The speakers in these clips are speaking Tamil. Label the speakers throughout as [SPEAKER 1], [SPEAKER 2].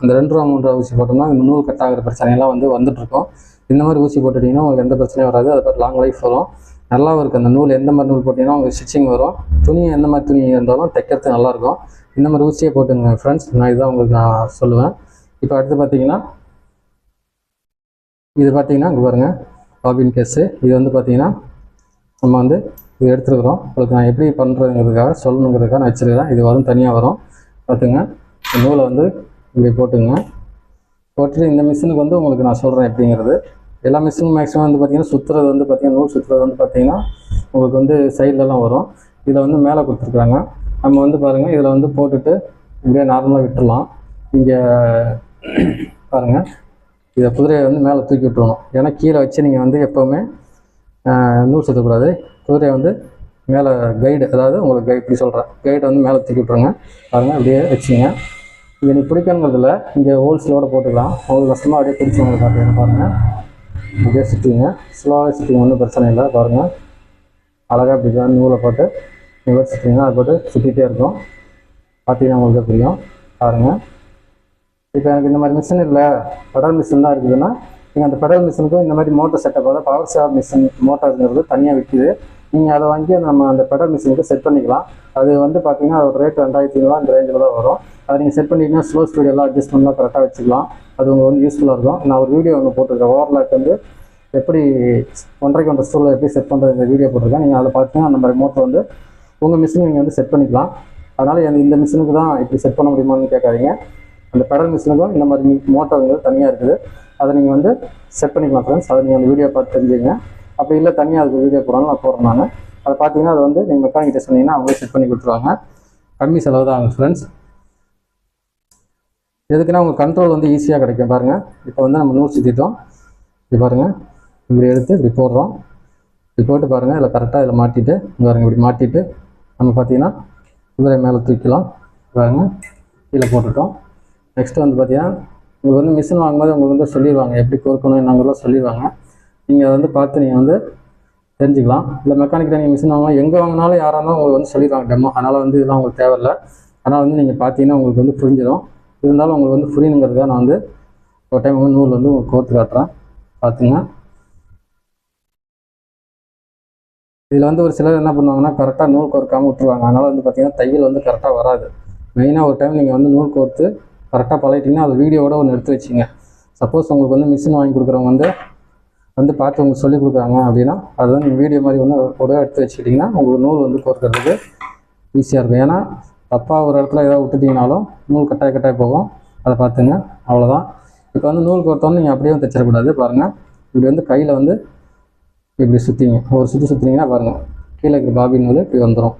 [SPEAKER 1] அந்த ரெண்டு ரூபா மூணு ரூபா ஊசி போட்டோம்னா இந்த நூல் கட் ஆகிற பிரச்சனையெல்லாம் வந்து வந்துட்டு இருக்கும் இந்த மாதிரி ஊசி போட்டுட்டிங்கன்னா உங்களுக்கு எந்த பிரச்சனையும் வராது. அது லாங் லைஃப் வரும். நல்லாவும் இருக்குது அந்த நூல் எந்த மாதிரி நூல் போட்டிங்கன்னா உங்களுக்கு ஸ்டிச்சிங் வரும். துணி எந்த மாதிரி துணி இருந்தாலும் தைக்கிறது நல்லாயிருக்கும். இந்த மாதிரி ஊசியை போட்டுங்க ஃப்ரெண்ட்ஸ் நான் இதுதான் உங்களுக்கு நான் சொல்லுவேன். இப்போ அடுத்து பார்த்தீங்கன்னா இது பார்த்தீங்கன்னா இங்கே பாருங்கள் பாபின் கேஸு இது வந்து பார்த்தீங்கன்னா நம்ம வந்து இது எடுத்துருக்குறோம். உங்களுக்கு நான் எப்படி பண்ணுறதுங்கிறதுக்காக சொல்லணுங்கிறதுக்காக நான் வச்சுருக்கிறேன். இது வரும் தனியாக வரும். பார்த்துங்க இந்த நூலை வந்து இப்படி போட்டுங்க. போட்டுட்டு இந்த மிஷினுக்கு வந்து உங்களுக்கு நான் சொல்கிறேன் எப்படிங்கிறது. எல்லா மிஷினும் மேக்ஸிமம் வந்து பார்த்தீங்கன்னா சுற்றுறது வந்து பார்த்திங்கன்னா நூல் சுற்றுறது வந்து பார்த்திங்கன்னா உங்களுக்கு வந்து சைட்லலாம் வரும். இதில் வந்து மேலே கொடுத்துருக்குறாங்க. நம்ம வந்து பாருங்கள் இதில் வந்து போட்டுட்டு இப்படியே நார்மலாக விட்டுறலாம். இங்கே பாருங்கள் இதை குதிரையை வந்து மேலே தூக்கி விட்டுருணும் ஏன்னா கீழே வச்சு நீங்கள் வந்து எப்போவுமே நூல் சுற்றக்கூடாது குதிரையை வந்து மேலே கைடு அதாவது உங்களுக்கு கைட் இப்படி சொல்கிறேன் கைடை வந்து மேலே தூக்கி விட்ருங்க பாருங்கள் அப்படியே வச்சுங்க. எனக்கு நீ பிடிக்கணுங்கிறதுல இங்கே ஹோல்ஸிலோட போட்டுக்கலாம். ஹோல் கஷ்டமாக அப்படியே பிடிச்சவங்க பார்த்தீங்கன்னா பாருங்கள் அப்படியே சுற்றிங்க ஸ்லோவாக சுற்றிங்க ஒன்றும் பிரச்சனை இல்லை பாருங்கள் அழகாக இப்படி தான் நூலை போட்டு நிவர் சுற்றிங்கன்னா அது போட்டு சுற்றிட்டே இருக்கும். பார்த்தீங்கன்னா உங்களுக்கு புரியும். பாருங்கள் இப்போ எனக்கு இந்த மாதிரி மிஷின் இல்லை. பெடல் மிஷின் தான் இருக்குதுன்னா நீங்கள் அந்த பெடல் மிஷினுக்கும் இந்த மாதிரி மோட்டர் செட்டப் அதாவது பவர் சேவர் மிஷின் மோட்டாருங்கிறது தனியாக விற்கிது நீங்கள் அதை வாங்கி நம்ம அந்த பெடல் மிஷினுக்கு செட் பண்ணிக்கலாம். அது வந்து பார்த்தீங்கன்னா அதோட ரேட் ரெண்டாயிரத்தி ஐநூறுவா அந்த ரேஞ்சில் தான் வரும். அதை நீங்கள் செட் பண்ணிட்டீங்கன்னா ஸ்லோ ஸ்பீட் எல்லாம் அட்ஜஸ்ட்மெண்ட்லாம் கரெக்டாக வச்சுக்கலாம். அது உங்களுக்கு வந்து யூஸ்ஃபுல்லாக இருக்கும். நான் ஒரு வீடியோ ஒன்று போட்டிருக்கேன். ஓவர்லாக் வந்து எப்படி ஒன்றரைக்கு ஒன்றரை ஸ்டூலில் எப்படி செட் பண்ணுறது இந்த வீடியோ போட்டிருக்கேன். நீங்கள் அதை பார்த்தீங்கன்னா அந்த மாதிரி மோட்டர் வந்து உங்கள் மிஷின் நீங்கள் வந்து செட் பண்ணிக்கலாம். அதனால் எனக்கு இந்த மிஷினுக்கு தான் இப்படி செட் பண்ண முடியுமான்னு கேட்காதீங்க. அந்த பெடல் மிஷினுக்கும் இந்த மாதிரி மோட்டருங்கிறது தனியாக இருக்குது. அதை நீங்கள் வந்து செட் பண்ணிக்கலாம் ஃப்ரெண்ட்ஸ் அதை நீங்கள் அந்த வீடியோ பார்த்து தெரிஞ்சுங்க அப்படி இல்லை தனியாக அதுக்கு வீடியோ போடணும் நான் போடுறேன் நான். அதை பார்த்தீங்கன்னா அது வந்து நீங்கள் மெக்கானிக்கிட்ட சொன்னீங்கன்னா அவங்களே செட் பண்ணி கொடுத்துருவாங்க. கம்மி செலவு தான் ஆகும் ஃப்ரெண்ட்ஸ் எதுக்குன்னா உங்கள் கண்ட்ரோல் வந்து ஈஸியாக கிடைக்கும். பாருங்கள் இப்போ வந்து நம்ம நூல் சுற்றிட்டோம் இப்படி பாருங்கள் இப்படி எடுத்து இப்படி போடுறோம். இப்படி போட்டு பாருங்கள் இதில் கரெக்டாக இதில் மாட்டிட்டு இங்க பாருங்க இப்படி மாட்டிட்டு நம்ம பார்த்தீங்கன்னா குதிரை மேலே தூக்கலாம் பாருங்கள் கீழே போட்டுட்டோம். நெக்ஸ்ட்டு வந்து பார்த்தீங்கன்னா உங்களுக்கு வந்து மிஷின் வாங்கும்போது உங்களுக்கு வந்து சொல்லிடுவாங்க. எப்படி கோர்க்கணும் என்னங்கிறத சொல்லிடுவாங்க. நீங்கள் அதை வந்து பார்த்து நீங்கள் வந்து தெரிஞ்சுக்கலாம். இல்லை மெக்கானிக்கிட்ட நீங்கள் மிஷின் வாங்கலாம். எங்கே வாங்கினாலும் யாராக இருந்தாலும் உங்களுக்கு வந்து சொல்லிடுவாங்க டெமோ அதனால் வந்து இதெல்லாம் உங்களுக்கு தேவையில்லை. அதனால் வந்து நீங்கள் பார்த்தீங்கன்னா உங்களுக்கு வந்து புரிஞ்சிடும். இருந்தாலும் உங்களுக்கு வந்து புரியணுங்கிறதுக்காக நான் வந்து ஒரு டைம் வந்து நூல் வந்து உங்களுக்கு கோர்த்து காட்டுறேன். பார்த்துங்க இதில் வந்து ஒரு சிலர் என்ன பண்ணுவாங்கன்னா கரெக்டாக நூல் கோர்க்காமல் விட்டுருவாங்க. அதனால் வந்து பார்த்திங்கன்னா தையல் வந்து கரெக்டாக வராது. மெயினாக ஒரு டைம் நீங்கள் வந்து நூல் கோர்த்து கரெக்டாக பழகிட்டீங்கன்னா அது வீடியோவோட ஒன்று எடுத்து வச்சிங்க. சப்போஸ் உங்களுக்கு வந்து மிஷின் வாங்கி கொடுக்குறவங்க வந்து வந்து பார்த்து உங்களுக்கு சொல்லி கொடுக்குறாங்க அப்படின்னா அது வந்து நீங்கள் வீடியோ மாதிரி ஒன்று கூட எடுத்து வச்சுக்கிட்டிங்கன்னா உங்களுக்கு நூல் வந்து கோர்க்கறதுக்கு ஈஸியாக இருக்கும். ஏன்னா தப்பாக ஒரு இடத்துல ஏதாவது விட்டுட்டிங்கனாலும் நூல் கட்டாய கட்டாய போகும். அதை பார்த்துங்க. அவ்வளோதான் இப்போ வந்து நூல் கோர்த்தோன்னு நீங்கள் அப்படியே தைச்சிடக்கூடாது. பாருங்கள் இப்படி வந்து கையில் வந்து இப்படி சுற்றிங்க ஒரு சுற்றி சுற்றினீங்கன்னா பாருங்கள் கீழே இருக்கிற பாபின் நூல் இப்படி வந்துடும்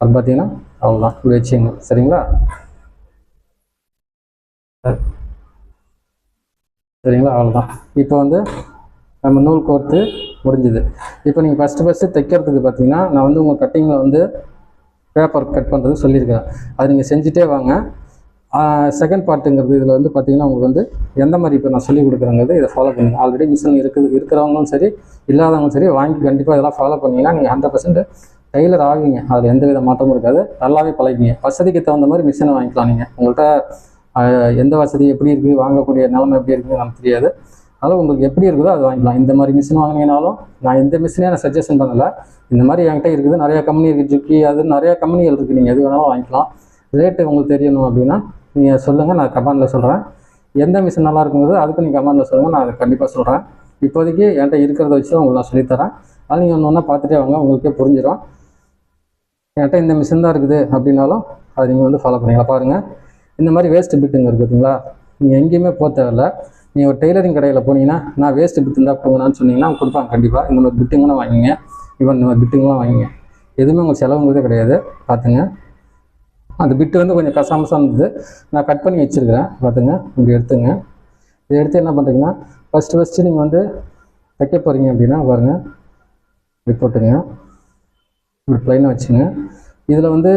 [SPEAKER 1] அது பார்த்தீங்கன்னா அவ்வளோதான் இப்படி வச்சுங்க சரிங்களா? சரி. சரிங்களா? அவ்வளோதான் இப்போ வந்து நம்ம நூல் கோர்த்து முடிஞ்சுது. இப்போ நீங்கள் ஃபஸ்ட்டு ஃபஸ்ட்டு தைக்கிறதுக்கு பார்த்தீங்கன்னா நான் வந்து உங்கள் கட்டிங்கில் வந்து பேப்பர் கட் பண்ணுறது சொல்லியிருக்கேன் அது நீங்கள் செஞ்சுட்டே வாங்க. செகண்ட் பார்ட்டுங்கிறது இதில் வந்து பார்த்தீங்கன்னா உங்களுக்கு வந்து எந்த மாதிரி இப்போ நான் சொல்லி கொடுக்குறேங்கிறது இதை ஃபாலோ பண்ணுங்கள் ஆல்ரெடி மிஷின் இருக்குது இருக்கிறவங்களும் சரி இல்லாதவங்களும் சரி வாங்கி கண்டிப்பாக இதெல்லாம் ஃபாலோ பண்ணிங்கன்னா நீங்கள் ஹண்ட்ரட் பர்சன்ட் டெய்லர் ஆவீங்க. அதில் எந்த வித மாற்றமும் இருக்காது. நல்லாவே பழகிங்க வசதிக்கு தகுந்த மாதிரி மிஷினை வாங்கிக்கலாம் நீங்கள் உங்கள்கிட்ட எந்த வசதி எப்படி இருக்குது வாங்கக்கூடிய நிலமை எப்படி இருக்குதுன்னு நமக்கு தெரியாது. அதனால் உங்களுக்கு எப்படி இருக்குதோ அது வாங்கிக்கலாம். இந்த மாதிரி மிஷின் வாங்கினீங்கனாலும் நான் இந்த மிஷினே நான் சஜஷன் பண்ணலை. இந்த மாதிரி என்கிட்ட இருக்குது. நிறையா கம்பெனி இருக்குது ஜுக்கி அது நிறையா கம்பெனிகள் இருக்குது நீங்கள் எது வேணாலும் வாங்கிக்கலாம். ரேட்டு உங்களுக்கு தெரியணும் அப்படின்னா நீங்கள் சொல்லுங்கள் நான் கமெண்டில் சொல்கிறேன் எந்த மிஷின் நல்லா இருக்குங்கிறது அதுக்கு நீங்கள் கமெண்டில் சொல்லுங்கள் நான் அதை கண்டிப்பாக சொல்கிறேன் இப்போதைக்கு என்கிட்ட இருக்கிறத வச்சு உங்களுக்கு நான் சொல்லித்தரேன். அது நீங்கள் ஒன்று ஒன்றா பார்த்துட்டே வாங்க. உங்களுக்கே புரிஞ்சிடும் என்கிட்ட இந்த மிஷின் தான் இருக்குது அப்படின்னாலும் அதை நீங்கள் வந்து ஃபாலோ பண்ணிக்கலாம் பாருங்கள் இந்த மாதிரி வேஸ்ட் பிட்டுங்க இருக்குது பார்த்தீங்களா நீங்கள் எங்கேயுமே போக தேவையில்ல. நீங்கள் ஒரு டெய்லரிங் கடையில் போனீங்கன்னா நான் வேஸ்ட் பிட் இருந்தால் போங்கன்னு சொன்னீங்கன்னா அவங்க கொடுப்பாங்க கண்டிப்பாக இந்த மாதிரி பிட்டுங்கலாம் வாங்கிங்க. இவன் இந்த மாதிரி பிட்டிங்கெலாம் வாங்கிங்க. எதுவுமே உங்களுக்கு செலவுங்கிறதே கிடையாது. பார்த்துங்க அந்த பிட்டு வந்து கொஞ்சம் கசாமசாக இருந்தது. நான் கட் பண்ணி வச்சுருக்கிறேன். பார்த்துங்க இப்படி எடுத்துங்க. இதை எடுத்து என்ன பண்ணுறீங்கன்னா ஃபஸ்ட்டு ஃபஸ்ட்டு நீங்கள் வந்து தைக்க போகிறீங்க அப்படின்னா பாருங்கள் இப்படி போட்டுங்க. இப்படி ப்ளைனாக வச்சுங்க. இதில் வந்து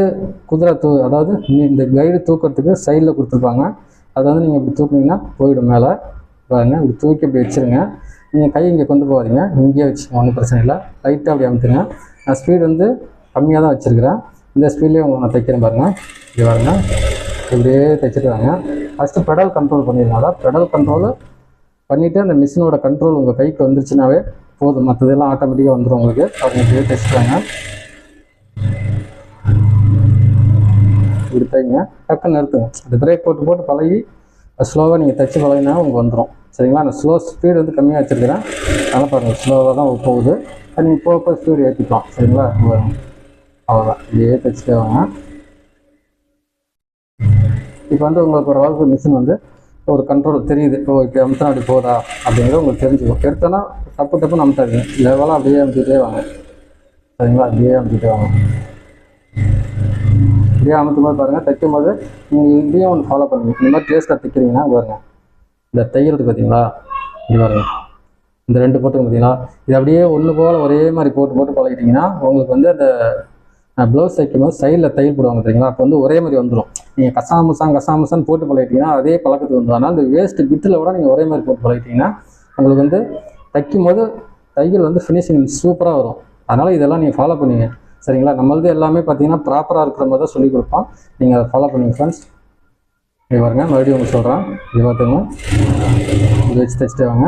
[SPEAKER 1] குதிரை தூ அதாவது இந்த கைடு தூக்கிறதுக்கு சைடில் கொடுத்துருப்பாங்க. அதை வந்து நீங்கள் இப்படி தூக்குனீங்கன்னா போயிடும் மேலே. பாருங்க. இப்படி தூக்கி அப்படி வச்சுருங்க. நீங்கள் கை இங்கே கொண்டு போகாதீங்க. இங்கேயே வச்சுக்கோங்க ஒன்றும் பிரச்சனை இல்லை. லைட்டாக அப்படி அமுத்துங்க. நான் ஸ்பீடு வந்து கம்மியாக தான் வச்சுருக்கிறேன். இந்த ஸ்பீட்லேயே உங்களை நான் தைக்கிறேன் பாருங்கள் இப்படி பாருங்க. இப்படியே தைச்சிருக்காங்க ஃபஸ்ட்டு பெடல் கண்ட்ரோல் பண்ணிடுங்க அதான் பெடல் கண்ட்ரோல் பண்ணிவிட்டு அந்த மிஷினோட கண்ட்ரோல் உங்கள் கைக்கு வந்துருச்சுனாவே போதும். மற்றதெல்லாம் ஆட்டோமேட்டிக்காக வந்துடும் உங்களுக்கு. அவங்க இப்படியே தைச்சிட்டாங்க இப்படி தைங்க. டக்குன்னு நிறுத்துங்க. அந்த பிரேக் போட்டு போட்டு பழகி ஸ்லோவாக நீங்கள் தைச்சி பழகினா உங்களுக்கு வந்துடும் சரிங்களா? அந்த ஸ்லோ ஸ்பீடு வந்து கம்மியாக வச்சுருக்கிறேன். அதனால் பாருங்கள் ஸ்லோவாக தான் போகுது. அது நீங்கள் போக போக ஸ்பீடு ஏற்றிக்கலாம் சரிங்களா? வரும். அவ்வளோதான் இப்படியே தைச்சிட்டே வாங்க. இப்போ வந்து உங்களுக்கு ஒரு அளவுக்கு மிஷின் வந்து ஒரு கண்ட்ரோல் தெரியுது. ஓ இப்போ அமுத்தினா அப்படி போதா? அப்படிங்கிறது உங்களுக்கு தெரிஞ்சுக்கும். எடுத்தோன்னா டப்பு டப்புன்னு அமுத்தாதீங்க. லெவலாக அப்படியே அமுத்திட்டே வாங்க. சரிங்களா? அப்படியே அமுத்திட்டே வாங்க. இப்படியே அமைக்கும் போது பாருங்கள் தைக்கும் போது நீங்கள் இதையும் ஒன்று ஃபாலோ பண்ணுங்கள் இந்த மாதிரி டேஸ்ட்டாக தைக்கிறீங்கன்னா பாருங்கள் இந்த தையல் பார்த்தீங்களா இது பாருங்கள் இந்த ரெண்டு போட்டு பார்த்தீங்களா இது அப்படியே ஒன்று போல் ஒரே மாதிரி போட்டு போட்டு பழகிட்டீங்கன்னா உங்களுக்கு வந்து அந்த ப்ளவுஸ் தைக்கும் போது சைடில் தையல் போடுவாங்க தெரியுங்களா அப்போ வந்து ஒரே மாதிரி வந்துடும் நீங்கள் கசாமுசான் கசாமுசான் போட்டு பழகிட்டீங்கன்னா அதே பழக்கத்துக்கு வந்துடும் ஆனால் அந்த வேஸ்ட்டு பிட்டில் கூட நீங்கள் ஒரே மாதிரி போட்டு பழகிட்டீங்கன்னா உங்களுக்கு வந்து தைக்கும் போது தையல் வந்து ஃபினிஷிங் சூப்பராக வரும். அதனால் இதெல்லாம் நீங்கள் ஃபாலோ பண்ணுங்க. சரிங்களா? நம்மளது எல்லாமே பார்த்தீங்கன்னா ப்ராப்பராக இருக்கிற மாதிரி தான் சொல்லிக் கொடுப்போம் நீங்கள் அதை ஃபாலோ பண்ணுங்க ஃப்ரெண்ட்ஸ் இது பாருங்க மறுபடியும் உங்களுக்கு சொல்கிறேன் இது பார்த்துங்க இது வச்சு தைச்சிட்டு வாங்க.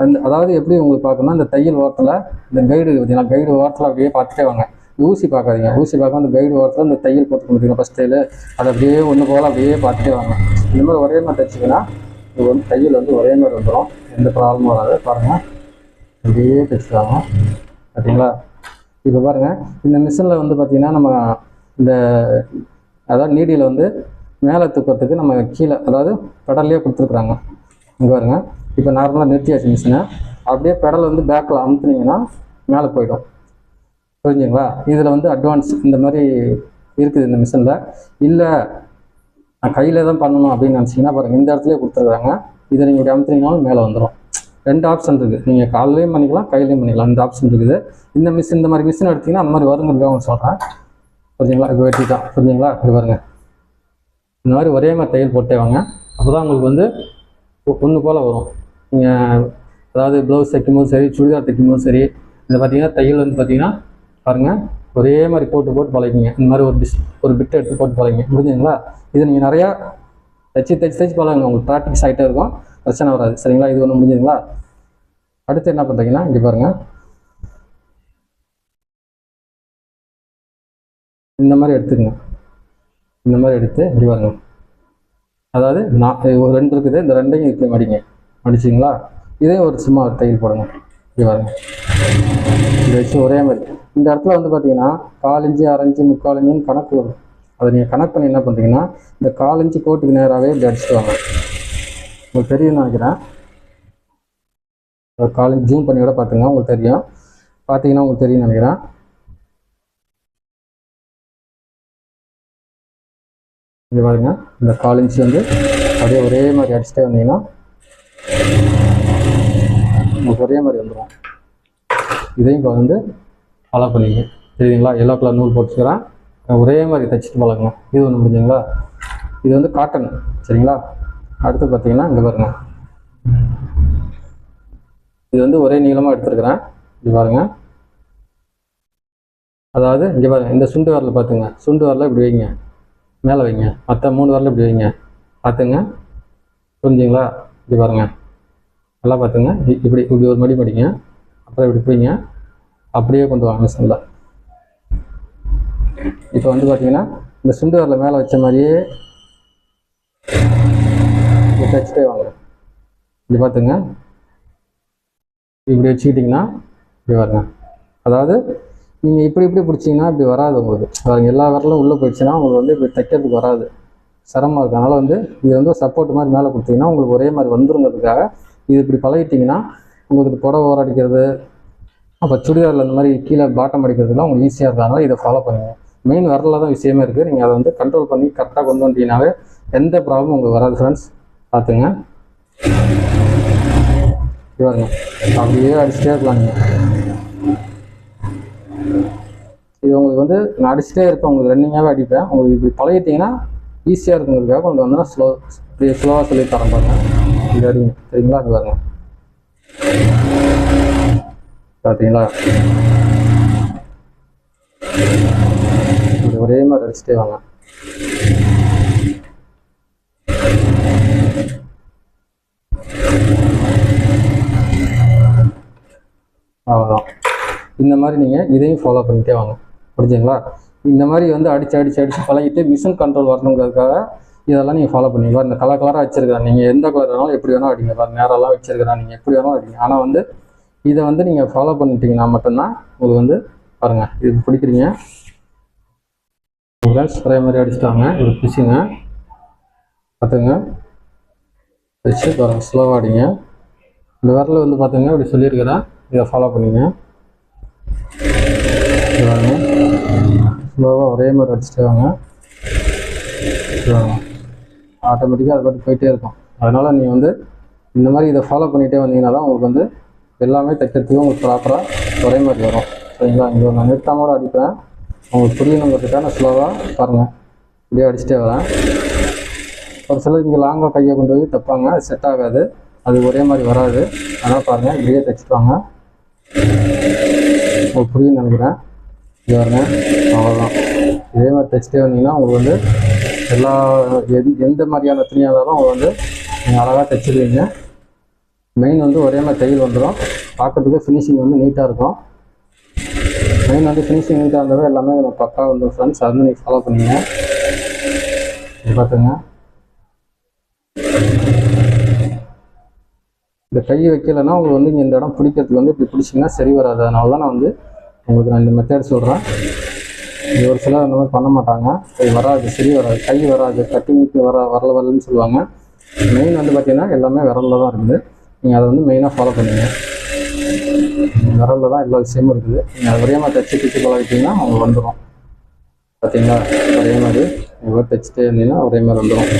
[SPEAKER 1] அந்த அதாவது எப்படி உங்களுக்கு பார்க்கணும்னா இந்த தையல் ஓரத்தில் இந்த கைடு பார்த்தீங்கன்னா கைடு ஓரத்தில் அப்படியே பார்த்துட்டே வாங்க. ஊசி பார்க்காதீங்க. ஊசி பார்க்காம அந்த கைடு ஓரத்தில் இந்த தையல் போட்டு பார்த்தீங்கன்னா ஃபஸ்ட் தையல். அதை அப்படியே ஒன்று போல் அப்படியே பார்த்துட்டே வாங்க. இந்த மாதிரி ஒரே மாதிரி தைச்சிங்கன்னா இது வந்து தையல் வந்து ஒரே மாதிரி வந்துடும் எந்த ப்ராப்ளமும் வராது பாருங்கள் அப்படியே தைச்சிடுவாங்க பார்த்தீங்களா இப்போ பாருங்கள் இந்த மிஷினில் வந்து பார்த்திங்கன்னா நம்ம இந்த அதாவது நீடியில் வந்து மேலே தூக்கிறதுக்கு நம்ம கீழே அதாவது பெடல்லையே கொடுத்துருக்குறாங்க. இங்கே பாருங்க இப்போ நார்மலாக நிறுத்தியாச்சு மிஷினை அப்படியே பெடல் வந்து பேக்கில் அமுத்துனீங்கன்னா மேலே போயிடும். புரிஞ்சுங்களா? இதில் வந்து அட்வான்ஸ் இந்த மாதிரி இருக்குது இந்த மிஷினில் இல்லை நான் கையில் தான் பண்ணணும் அப்படின்னு நினச்சிங்கன்னா பாருங்கள் இந்த இடத்துலயே கொடுத்துருக்குறாங்க. இதை நீங்கள் அமுத்துனீங்கனாலும் மேலே வந்துடும் ரெண்டு ஆப்ஷன் இருக்குது. நீங்கள் காலையிலையும் பண்ணிக்கலாம் கையிலையும் பண்ணிக்கலாம். ரெண்டு ஆப்ஷன் இருக்குது. இந்த மிஷின் இந்த மாதிரி மிஷின் எடுத்தீங்கன்னா அந்த மாதிரி வருங்கிறதுக்காக ஒன்று சொல்கிறேன் புரிஞ்சுங்களா? இப்போ வெட்டி தான் புரிஞ்சுங்களா? இப்படி வருங்க இந்த மாதிரி ஒரே மாதிரி தையல் போட்டே வாங்க. அப்போ தான் உங்களுக்கு வந்து ஒன்று போல் வரும். நீங்கள் அதாவது ப்ளவுஸ் தைக்கும்போது சரி சுடிதார் தைக்கும்போது சரி இந்த பார்த்தீங்கன்னா தையல் வந்து பார்த்தீங்கன்னா பாருங்கள் ஒரே மாதிரி போட்டு போட்டு பழகிங்க இந்த மாதிரி ஒரு டிஷ் ஒரு பிட்டை எடுத்து போட்டு பழகிங்க புரிஞ்சுங்களா? இது நீங்கள் நிறையா தைச்சி தைச்சி தைச்சி பழகுங்க உங்களுக்கு ப்ராக்டிஸ் ஆகிட்டே இருக்கும். பிரச்சனை வராது. சரிங்களா? இது ஒன்று முடிஞ்சுங்களா அடுத்து என்ன பண்ணுறீங்கன்னா இங்கே பாருங்கள் இந்த மாதிரி எடுத்துக்கங்க. இந்த மாதிரி எடுத்து இப்படி பாருங்க. அதாவது நான் ஒரு ரெண்டு இருக்குது. இந்த ரெண்டையும் இப்படி மடிங்க. மடிச்சிங்களா? இதே ஒரு சும்மா ஒரு தையல் போடுங்க. இப்படி பாருங்க. இதை வச்சு ஒரே மாதிரி. இந்த இடத்துல வந்து பார்த்தீங்கன்னா கால் இன்ச்சு அரை முக்கால் கணக்கு வரும். அதை நீங்கள் கனெக்ட் பண்ணி என்ன பண்ணுறீங்கன்னா இந்த கால் இன்ச்சு கோட்டுக்கு நேராகவே இப்படி அடிச்சுட்டு வாங்க. உங்களுக்கு தெரியும்னு நினைக்கிறேன். ஒரு கால் ஜூம் பண்ணி கூட பார்த்துங்க உங்களுக்கு தெரியும். பார்த்தீங்கன்னா உங்களுக்கு தெரியும்னு நினைக்கிறேன். இங்கே பாருங்க இந்த காலிஞ்சி வந்து அப்படியே ஒரே மாதிரி அடிச்சுட்டே வந்தீங்கன்னா உங்களுக்கு ஒரே மாதிரி வந்துடும் இதையும் இப்போ வந்து ஃபாலோ பண்ணிங்க. தெரியுங்களா எல்லோ கலர் நூல் போட்டுக்கிறேன். ஒரே மாதிரி தைச்சிட்டு பழகுங்க. இது ஒன்று முடிஞ்சுங்களா இது வந்து காட்டன் சரிங்களா? அடுத்து பார்த்தீங்கன்னா இங்கே பாருங்க. இது வந்து ஒரே நீளமாக எடுத்துருக்குறேன். இப்படி பாருங்க. அதாவது இங்கே பாருங்க இந்த சுண்டு வரல பார்த்துங்க சுண்டு வரல இப்படி வைங்க. மேலே வைங்க. மற்ற மூணு வரல இப்படி வைங்க. பார்த்துங்க புரிஞ்சுங்களா இப்படி பாருங்க. நல்லா பார்த்துங்க இப்படி இப்படி ஒரு மடி மடிங்க. அப்புறம் இப்படி பிடிங்க. அப்படியே கொண்டு வாங்க மிஷினில் இப்போ வந்து பார்த்தீங்கன்னா இந்த சுண்டு வரல மேலே வச்ச மாதிரியே இப்படி தைச்சிட்டே வாங்க. இப்படி பார்த்துங்க இப்படி வச்சுக்கிட்டிங்கன்னா இப்படி வருங்க. அதாவது நீங்கள் இப்படி இப்படி பிடிச்சிங்கன்னா இப்படி வராது உங்களுக்கு. பாருங்க எல்லா விரலும் உள்ளே போயிடுச்சுன்னா உங்களுக்கு வந்து இப்படி தைக்கிறதுக்கு வராது. சிரமமாக இருக்கும் அதனால் வந்து இது வந்து சப்போர்ட் மாதிரி மேலே கொடுத்தீங்கன்னா உங்களுக்கு ஒரே மாதிரி வந்துருங்கிறதுக்காக இது இப்படி பழகிட்டிங்கன்னா உங்களுக்கு புடவை ஓரடிக்கிறது அப்போ சுடிதாரில் இந்த மாதிரி கீழே பாட்டம் அடிக்கிறதுலாம் உங்களுக்கு ஈஸியாக இருக்கிறதுனால இதை ஃபாலோ பண்ணுங்க. மெயின் வரல தான் விஷயமே இருக்குது நீங்கள் அதை வந்து கண்ட்ரோல் பண்ணி கரெக்டாக கொண்டு வந்துட்டீங்கன்னாவே எந்த ப்ராப்ளமும் உங்களுக்கு வராது ஃப்ரெண்ட்ஸ் பார்த்துங்க. பாருங்க. அப்படியே அடிச்சுட்டே இருக்கலாம் நீங்கள் இது உங்களுக்கு வந்து நான் அடிச்சுட்டே இருப்பேன். உங்களுக்கு ரன்னிங்காகவே அடிப்பேன். உங்களுக்கு இப்படி பழகிட்டீங்கன்னா ஈஸியாக இருக்குங்கிறதுக்காக கொண்டு வந்து ஸ்லோ இப்படி ஸ்லோவாக சொல்லி தரேன் பாருங்க. இது அடிங்க. சரிங்களா அது பாருங்க. பார்த்தீங்களா ஒரே மாதிரி அடிச்சுட்டே வாங்க. அவ்வளோதான் இந்த மாதிரி நீங்கள் இதையும் ஃபாலோ பண்ணிகிட்டே வாங்க. புரிஞ்சுங்களா? இந்த மாதிரி வந்து அடிச்சு அடிச்சு அடிச்சு பழகிட்டு மிஷின் கண்ட்ரோல் வரணுங்கிறதுக்காக இதெல்லாம் நீங்கள் ஃபாலோ பண்ணுவீங்களா இந்த கலர் கலராக வச்சிருக்கிறேன் நீங்கள் எந்த கலர் வேணாலும் எப்படி வேணாலும் அடிங்க. நேரெல்லாம் வச்சிருக்கிறேன் நீங்கள் எப்படி வேணாலும் அடிங்க. ஆனால் வந்து இதை வந்து நீங்கள் ஃபாலோ பண்ணிட்டீங்கன்னா மட்டும்தான் உங்களுக்கு வந்து பாருங்கள் இது பிடிக்கிறீங்க. ஃப்ரெண்ட்ஸ் ஒரே மாதிரி அடிச்சிட்டாங்க. ஒரு பிடிச்சிங்க பார்த்துங்க. வச்சு பாருங்கள் ஸ்லோவாக அடிங்க. இந்த வரல வந்து பார்த்துங்க இப்படி சொல்லியிருக்கிறேன் இதை ஃபாலோ பண்ணிங்க. ஸ்லோவாக ஒரே மாதிரி அடிச்சுட்டே வாங்க ஆட்டோமேட்டிக்காக அது பாட்டு போயிட்டே இருக்கும். அதனால் நீங்கள் வந்து இந்த மாதிரி இதை ஃபாலோ பண்ணிகிட்டே வந்தீங்கன்னா தான் உங்களுக்கு வந்து எல்லாமே தைக்கிறதுக்கு உங்களுக்கு ப்ராப்பராக ஒரே மாதிரி வரும். சரிங்களா? இங்கே நான் நிறுத்தாமோட அடிப்பேன். உங்களுக்கு புரியணுங்கிறதுக்காக நான் ஸ்லோவாக பாருங்கள் இப்படியே அடிச்சுட்டே வரேன். ஒரு சிலர் இங்கே லாங்காக கையை கொண்டு போய் தைப்பாங்க அது செட் ஆகாது. அது ஒரே மாதிரி வராது. அதனால் பாருங்கள் இப்படியே தைச்சிப்பாங்க உங்களுக்கு புரியும் நினைக்கிறேன். இது பாருங்க அவ்வளோதான் இதே மாதிரி தைச்சிட்டே வந்தீங்கன்னா உங்களுக்கு வந்து எல்லா எந் எந்த மாதிரியான துணியாக இருந்தாலும் உங்களுக்கு வந்து நீங்கள் அழகாக தைச்சிடுவீங்க. மெயின் வந்து ஒரே மாதிரி தையல் வந்துடும் பார்க்கறதுக்கு ஃபினிஷிங் வந்து நீட்டாக இருக்கும். மெயின் வந்து ஃபினிஷிங் நீட்டாக இருந்தாலும் எல்லாமே பக்கா வந்து ஃப்ரெண்ட்ஸ் அது நீங்கள் ஃபாலோ பண்ணுங்க. இது பார்த்துங்க இந்த கை வைக்கலைன்னா உங்களுக்கு வந்து இங்கே இந்த இடம் பிடிக்கிறதுக்கு வந்து இப்படி பிடிச்சிங்கன்னா சரி வராது. அதனால தான் நான் வந்து உங்களுக்கு நான் இந்த மெத்தட் சொல்கிறேன் இது ஒரு சிலர் அந்த மாதிரி பண்ண மாட்டாங்க. கை வராது சரி வராது கை வராது கட்டிங்க்கு வர வரல வரலன்னு சொல்லுவாங்க. மெயின் வந்து பார்த்தீங்கன்னா எல்லாமே விரலில் தான் இருக்குது. நீங்கள் அதை வந்து மெயினாக ஃபாலோ பண்ணுங்கள் விரலில் தான் எல்லா விஷயமும் இருக்குது. நீங்கள் அது ஒரே மாதிரி தைச்சி தைச்சி பழகிட்டீங்கன்னா அவங்க வந்துடும் பார்த்தீங்களா ஒரே மாதிரி. நீங்கள் தைச்சிட்டே இருந்தீங்கன்னா ஒரே மாதிரி வந்துடும்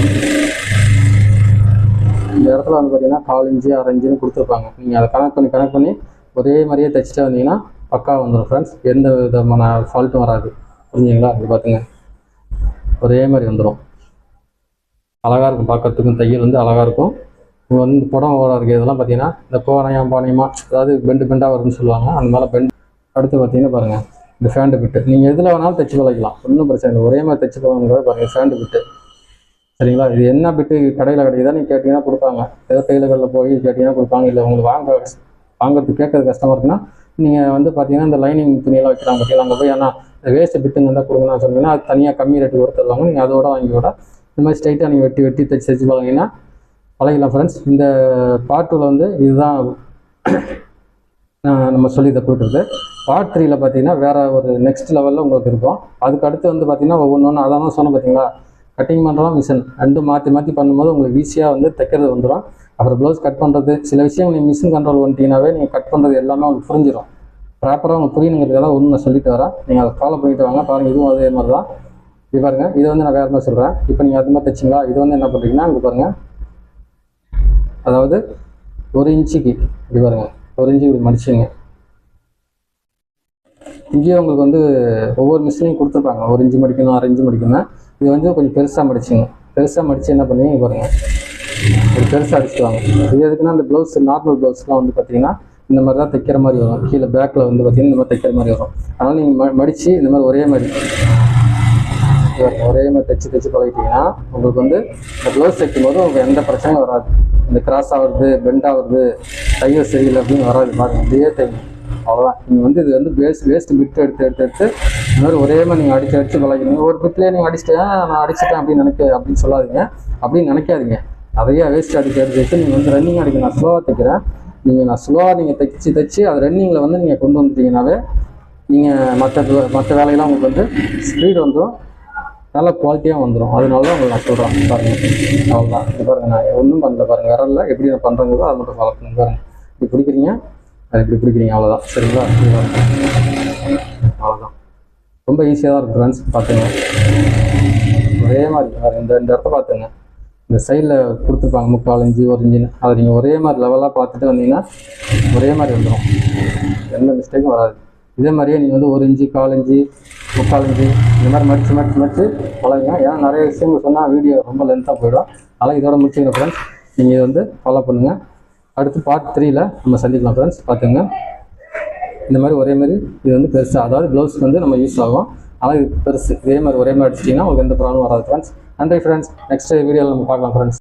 [SPEAKER 1] இந்த இடத்துல வந்து பார்த்தீங்கன்னா கால் இன்ச்சு அரை கொடுத்துருப்பாங்க. நீங்கள் அதை கனெக்ட் பண்ணி கனெக்ட் பண்ணி ஒரே மாதிரியே தைச்சிட்டே வந்தீங்கன்னா பக்கா வந்துடும் ஃப்ரெண்ட்ஸ் எந்த விதமான ஃபால்ட்டும் வராது. புரிஞ்சுங்களா? இது பார்த்துங்க ஒரே மாதிரி வந்துடும் அழகாக இருக்கும். பார்க்கறதுக்கும் தையல் வந்து அழகாக இருக்கும். வந்து புடம் ஓட இருக்குது இதெல்லாம் பார்த்தீங்கன்னா இந்த கோணையம் பானையமா அதாவது பெண்டு பெண்டாக வரும்னு சொல்லுவாங்க. அந்த மாதிரி பெண்ட் அடுத்து பார்த்தீங்கன்னா பாருங்கள் இந்த ஃபேண்டு பிட்டு. நீங்கள் எதில் வேணாலும் தைச்சு பழகிக்கலாம் ஒன்றும் பிரச்சனை இல்லை. ஒரே மாதிரி தைச்சு பழகுங்கிறத பாருங்கள் ஃபேண்டு பிட்டு. சரிங்களா? இது என்ன பிட்டு கடையில் கிடைக்குதா நீங்கள் கேட்டிங்கன்னா கொடுப்பாங்க. ஏதோ டெய்லர்களில் போய் கேட்டிங்கன்னா கொடுப்பாங்க. இல்லை உங்களுக்கு வாங்க வாங்குறதுக்கு கேட்கறது கஷ்டமாக இருக்குன்னா நீங்கள் வந்து பார்த்தீங்கன்னா இந்த லைனிங் துணியெல்லாம் வைக்கிறாங்க பார்த்தீங்களா அங்கே போய் ஆனால் இந்த வேஸ்ட்டு பிட்டுங்க இருந்தால் கொடுங்கன்னு சொன்னீங்கன்னா அது தனியாக கம்மி ரேட்டு கொடுத்துருவாங்க நீங்கள் அதோட வாங்கி விட இந்த மாதிரி ஸ்ட்ரைட்டாக நீங்கள் வெட்டி வெட்டி தைச்சு தைச்சு பழகிங்கன்னா பழகிக்கலாம் ஃப்ரெண்ட்ஸ் இந்த பார்ட் டூவில் வந்து இதுதான் நம்ம சொல்லி இதை கொடுக்குறது. பார்ட் த்ரீயில் பார்த்தீங்கன்னா வேறு ஒரு நெக்ஸ்ட் லெவலில் உங்களுக்கு இருக்கும். அதுக்கு அடுத்து வந்து பார்த்தீங்கன்னா ஒவ்வொன்று அதான் தான் பார்த்தீங்களா? கட்டிங் பண்ணுறோம் மிஷின் ரெண்டும் மாற்றி மாற்றி பண்ணும்போது உங்களுக்கு ஈஸியாக வந்து தைக்கிறது வந்துடும் அப்புறம் ப்ளவுஸ் கட் பண்ணுறது சில விஷயம் நீங்கள் மிஷின் கண்ட்ரோல் பண்ணிட்டீங்கன்னாவே நீங்கள் கட் பண்ணுறது எல்லாமே உங்களுக்கு புரிஞ்சிடும் ப்ராப்பராக உங்களுக்கு புரியணுங்கிறதுக்காக ஒன்று நான் சொல்லிட்டு வரேன். நீங்கள் அதை ஃபாலோ பண்ணிட்டு வாங்க. பாருங்கள் இதுவும் அதே மாதிரி தான் இது பாருங்கள் இதை வந்து நான் வேறு மாதிரி சொல்கிறேன் இப்போ நீங்கள் அது மாதிரி தைச்சிங்களா? இது வந்து என்ன பண்ணுறீங்கன்னா இங்கே பாருங்கள் அதாவது ஒரு இன்ச்சுக்கு இப்படி பாருங்க. ஒரு இன்ச்சு இப்படி மடிச்சுங்க இங்கேயே உங்களுக்கு வந்து ஒவ்வொரு மிஷினையும் கொடுத்துருப்பாங்க. ஒரு இன்ச்சு மடிக்கணும் ஆறு இன்ச்சு மடிக்கணும் இது வந்து கொஞ்சம் பெருசாக மடிச்சுங்க. பெருசாக மடித்து என்ன பண்ணுவீங்க? இங்க பாருங்க. ஒரு பெருசாக அடிச்சுட்டு வாங்க இது எதுக்குன்னா இந்த ப்ளவுஸ் நார்மல் ப்ளவுஸ்லாம் வந்து பார்த்தீங்கன்னா இந்த மாதிரி தான் தைக்கிற மாதிரி வரும். கீழே பேக்கில் வந்து பார்த்தீங்கன்னா இந்த மாதிரி தைக்கிற மாதிரி வரும். அதனால் நீங்கள் ம மடித்து இந்த மாதிரி ஒரே மாதிரி ஒரே மாதிரி தைச்சு தைச்சு பழகிட்டீங்கன்னா உங்களுக்கு வந்து இந்த ப்ளவுஸ் தைக்கும் போது உங்களுக்கு எந்த பிரச்சனையும் வராது. இந்த கிராஸ் ஆகுறது பெண்ட் ஆகுறது தையல் சரியில்லை அப்படின்னு வராது. பாருங்க அப்படியே தைக்கும் அவ்வளோதான் நீங்கள் வந்து இது வந்து வேஸ்ட் வேஸ்ட் பிட் எடுத்து எடுத்து எடுத்து இந்த மாதிரி ஒரே மாதிரி நீங்கள் அடித்து அடித்து பழகிடுங்க. ஒரு பிட்லேயே நீங்கள் அடிச்சிட்டேன் நான் அடிச்சிட்டேன் அப்படின்னு நினைக்க அப்படின்னு சொல்லாதீங்க. அப்படின்னு நினைக்காதீங்க. நிறைய வேஸ்ட் அடிச்சு அடிச்சு வச்சு நீங்கள் வந்து ரன்னிங் அடிக்க நான் ஸ்லோவாக தைக்கிறேன். நீங்கள் நான் ஸ்லோவாக நீங்கள் தைச்சு தைச்சு அது ரன்னிங்கில் வந்து நீங்கள் கொண்டு வந்துட்டீங்கனாவே நீங்கள் மற்ற மற்ற வேலையெல்லாம் உங்களுக்கு வந்து ஸ்பீடு வந்துடும் நல்ல குவாலிட்டியாக வந்துடும் அதனால தான் உங்களுக்கு நான் சொல்கிறேன் பாருங்கள் அவ்வளோதான் இது பாருங்கள் நான் ஒன்றும் பண்ணல பாருங்கள் விரல்ல எப்படி நான் பண்ணுறங்களோ அதை மட்டும் ஃபாலோ பண்ணுங்க. பாருங்கள் இப்படி பிடிக்கிறீங்க? அதை இப்படி பிடிக்கிறீங்க. அவ்வளோதான் சரிங்களா? அவ்வளோதான் ரொம்ப ஈஸியாக தான் இருக்கும் ஃப்ரெண்ட்ஸ் பார்த்துங்க. ஒரே மாதிரி வேறு இந்த இந்த இடத்த பார்த்துங்க. இந்த சைடில் கொடுத்துருப்பாங்க. முக்கால் இஞ்சி ஒரு இஞ்சின்னு அதை நீங்கள் ஒரே மாதிரி லெவலாக பார்த்துட்டு வந்தீங்கன்னா ஒரே மாதிரி வந்துடும் எந்த மிஸ்டேக்கும் வராது. இதே மாதிரியே நீங்கள் வந்து ஒரு இஞ்சி கால் இஞ்சி முக்கால் இன்ச்சு இந்த மாதிரி மடித்து மடித்து மடித்து பழகுங்க. ஏன்னா நிறைய விஷயங்கள் சொன்னால் வீடியோ ரொம்ப லென்த்தாக போயிடும். அதனால் இதோட முடிச்சுங்க ஃப்ரெண்ட்ஸ் நீங்கள் இதை வந்து ஃபாலோ பண்ணுங்கள் அடுத்து பார்ட் த்ரீயில் நம்ம சந்திக்கலாம் ஃப்ரெண்ட்ஸ் பார்த்துங்க இந்த மாதிரி ஒரே மாதிரி இது வந்து பெருசாக அதாவது ப்ளவுஸ்க்கு வந்து நம்ம யூஸ் ஆகும். ஆனால் இது பெருசு. இதே மாதிரி ஒரே மாதிரி அடிச்சிட்டிங்கன்னா உங்களுக்கு எந்த ப்ராப்ளம் வராது ஃப்ரெண்ட்ஸ் நன்றி ஃப்ரெண்ட்ஸ் நெக்ஸ்ட் வீடியோவில் நம்ம பார்க்கலாம் ஃப்ரெண்ட்ஸ்